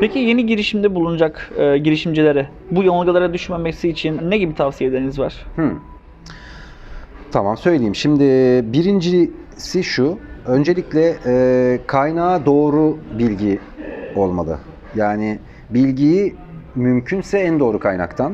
Peki yeni girişimde bulunacak e, girişimcilere bu yanılgılara düşmemesi için ne gibi tavsiyeleriniz var? Hmm. Tamam söyleyeyim. Şimdi birincisi şu. Öncelikle e, kaynağa doğru bilgi olmalı. Yani bilgiyi mümkünse en doğru kaynaktan.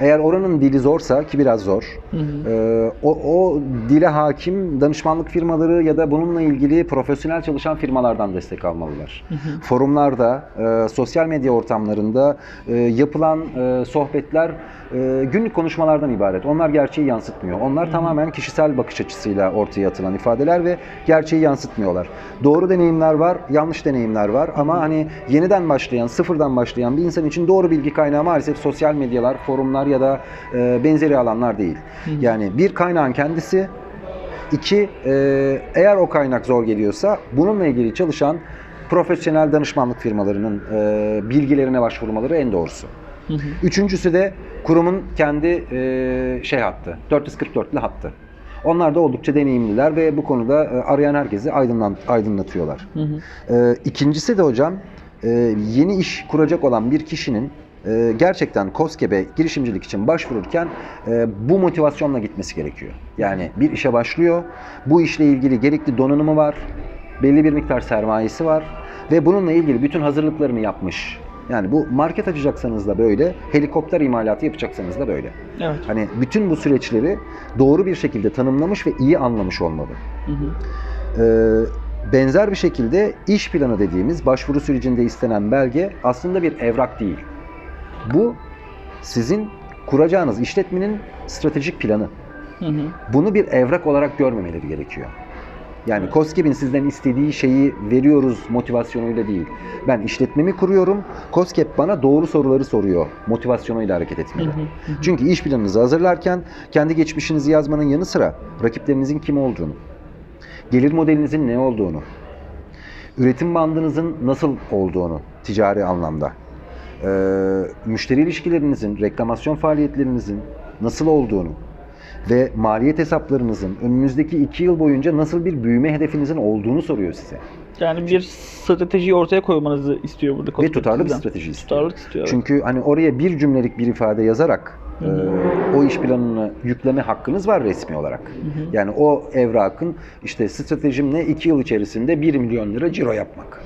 Eğer oranın dili zorsa ki biraz zor. Hı hı. e, o, o dile hakim danışmanlık firmaları ya da bununla ilgili profesyonel çalışan firmalardan destek almalılar. Forumlarda, e, sosyal medya ortamlarında e, yapılan e, sohbetler e, günlük konuşmalardan ibaret. Onlar gerçeği yansıtmıyor. Onlar tamamen kişisel bakış açısıyla ortaya atılan ifadeler ve gerçeği yansıtmıyorlar. Doğru deneyimler var, yanlış deneyimler var ama hani yeniden başlayan, sıfırdan başlayan bir insan için doğru bilgi kaynağı maalesef sosyal medyalar, forumlar ya da e, benzeri alanlar değil. Yani bir kaynağın kendisi, İki, e, eğer o kaynak zor geliyorsa bununla ilgili çalışan profesyonel danışmanlık firmalarının e, bilgilerine başvurmaları en doğrusu. Hı hı. Üçüncüsü de kurumun kendi e, şey hattı, 444'lü hattı. Onlar da oldukça deneyimliler ve bu konuda e, arayan herkesi aydınlan, aydınlatıyorlar. Hı hı. Ee, ikincisi de hocam e, yeni iş kuracak olan bir kişinin e, gerçekten KOSGEB'e girişimcilik için başvururken e, bu motivasyonla gitmesi gerekiyor. Yani bir işe başlıyor, bu işle ilgili gerekli donanımı var, belli bir miktar sermayesi var ve bununla ilgili bütün hazırlıklarını yapmış. Yani bu market açacaksanız da böyle, helikopter imalatı yapacaksanız da böyle. Evet. Hani bütün bu süreçleri doğru bir şekilde tanımlamış ve iyi anlamış olmalı. Hı hı. Ee, benzer bir şekilde iş planı dediğimiz başvuru sürecinde istenen belge aslında bir evrak değil. Bu sizin kuracağınız işletmenin stratejik planı. Hı hı. Bunu bir evrak olarak görmemeleri gerekiyor. Yani KOSGEB'in sizden istediği şeyi veriyoruz motivasyonuyla değil. Ben işletmemi kuruyorum, KOSGEB bana doğru soruları soruyor motivasyonuyla hareket etmeli. Çünkü iş planınızı hazırlarken kendi geçmişinizi yazmanın yanı sıra rakiplerinizin kim olduğunu, gelir modelinizin ne olduğunu, üretim bandınızın nasıl olduğunu ticari anlamda, müşteri ilişkilerinizin, reklamasyon faaliyetlerinizin nasıl olduğunu ve maliyet hesaplarınızın önümüzdeki iki yıl boyunca nasıl bir büyüme hedefinizin olduğunu soruyor size. Yani bir stratejiyi ortaya koymanızı istiyor burada. Ve tutarlı bir strateji istiyor. Tutarlılık istiyor. Çünkü hani oraya bir cümlelik bir ifade yazarak Hı hı. e, o iş planını yükleme hakkınız var resmi olarak. Hı. Yani o evrakın işte stratejim ne? 2 yıl içerisinde 1 milyon lira ciro yapmak.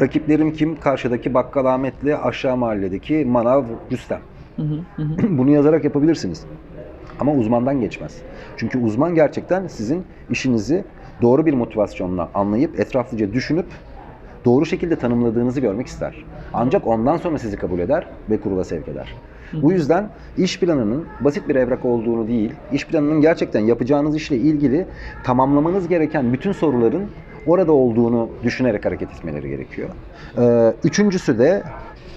Rakiplerim kim? Karşıdaki Bakkal Ahmet'le aşağı mahalledeki Manav Rüstem. Bunu yazarak yapabilirsiniz. Ama uzmandan geçmez. Çünkü uzman gerçekten sizin işinizi doğru bir motivasyonla anlayıp etraflıca düşünüp doğru şekilde tanımladığınızı görmek ister. Ancak ondan sonra sizi kabul eder ve kurula sevk eder. Bu yüzden iş planının basit bir evrak olduğunu değil, iş planının gerçekten yapacağınız işle ilgili tamamlamanız gereken bütün soruların orada olduğunu düşünerek hareket etmeleri gerekiyor. Ee, Üçüncüsü de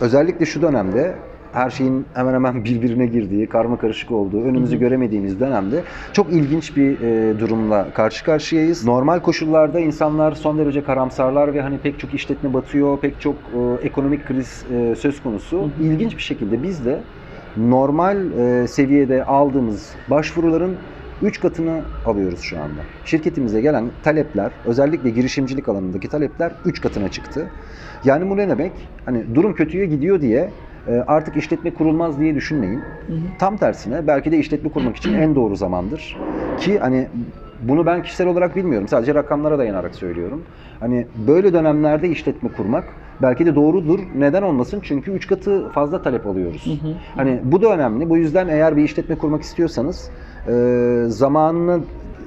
özellikle şu dönemde her şeyin hemen hemen birbirine girdiği, karma karışık olduğu, önümüzü göremediğimiz dönemde çok ilginç bir e, durumla karşı karşıyayız. Normal koşullarda insanlar son derece karamsarlar ve hani pek çok işletme batıyor, pek çok e, ekonomik kriz e, söz konusu. İlginç bir şekilde biz de normal e, seviyede aldığımız başvuruların 3 katını alıyoruz şu anda. Şirketimize gelen talepler, özellikle girişimcilik alanındaki talepler 3 katına çıktı. Yani bu ne demek? Hani durum kötüye gidiyor diye e, artık işletme kurulmaz diye düşünmeyin. Hı hı. Tam tersine belki de işletme kurmak için en doğru zamandır. Ki hani bunu ben kişisel olarak bilmiyorum. Sadece rakamlara dayanarak söylüyorum. Hani böyle dönemlerde işletme kurmak belki de doğrudur. Neden olmasın? Çünkü 3 katı fazla talep alıyoruz. Hı hı. Hani bu da önemli. Bu yüzden eğer bir işletme kurmak istiyorsanız e, zamanını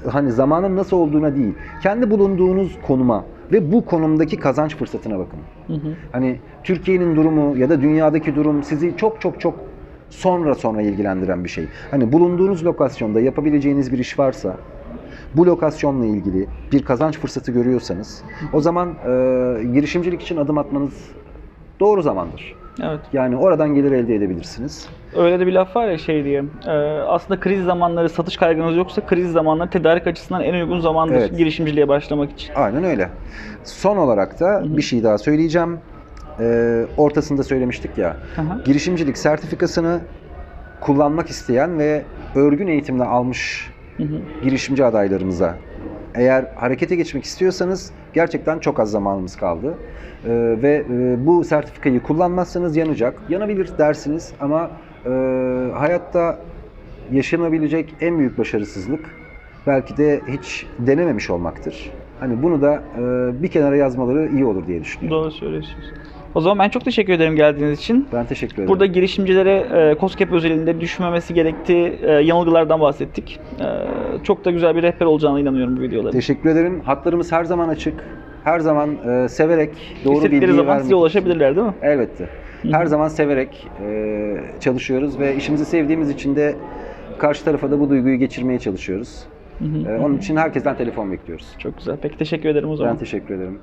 hani zamanın nasıl olduğuna değil, kendi bulunduğunuz konuma ve bu konumdaki kazanç fırsatına bakın. Hı hı. Hani Türkiye'nin durumu ya da dünyadaki durum sizi çok çok çok sonra sonra ilgilendiren bir şey. Hani bulunduğunuz lokasyonda yapabileceğiniz bir iş varsa, bu lokasyonla ilgili bir kazanç fırsatı görüyorsanız, o zaman e, girişimcilik için adım atmanız doğru zamandır. Evet. Yani oradan gelir elde edebilirsiniz. Öyle de bir laf var ya şey diye. e, aslında kriz zamanları satış kaygınız yoksa kriz zamanları tedarik açısından en uygun zamandır Evet. girişimciliğe başlamak için. Aynen öyle. Son olarak da bir şey daha söyleyeceğim. Ee, ortasında söylemiştik ya. Aha. Girişimcilik sertifikasını kullanmak isteyen ve örgün eğitimle almış Hı hı. girişimci adaylarımıza eğer harekete geçmek istiyorsanız gerçekten çok az zamanımız kaldı. Ee, ve e, bu sertifikayı kullanmazsanız yanacak. Yanabilir dersiniz ama e, hayatta yaşanabilecek en büyük başarısızlık belki de hiç denememiş olmaktır. Hani bunu da e, bir kenara yazmaları iyi olur diye düşünüyorum. Doğru söylüyorsunuz. O zaman ben çok teşekkür ederim geldiğiniz için. Ben teşekkür ederim. Burada girişimcilere e, COSGAP özelinde düşmemesi gerektiği e, yanılgılardan bahsettik. E, çok da güzel bir rehber olacağına inanıyorum bu videoların. Teşekkür ederim. Hatlarımız her zaman açık. Her zaman e, severek doğru İstedikleri bilgiyi zaman size ulaşabilirler değil mi? Elbette. Her zaman severek e, çalışıyoruz ve işimizi sevdiğimiz için de karşı tarafa da bu duyguyu geçirmeye çalışıyoruz. Hı hı. E, onun için herkesten telefon bekliyoruz. Çok güzel. Peki teşekkür ederim o zaman. Ben teşekkür ederim.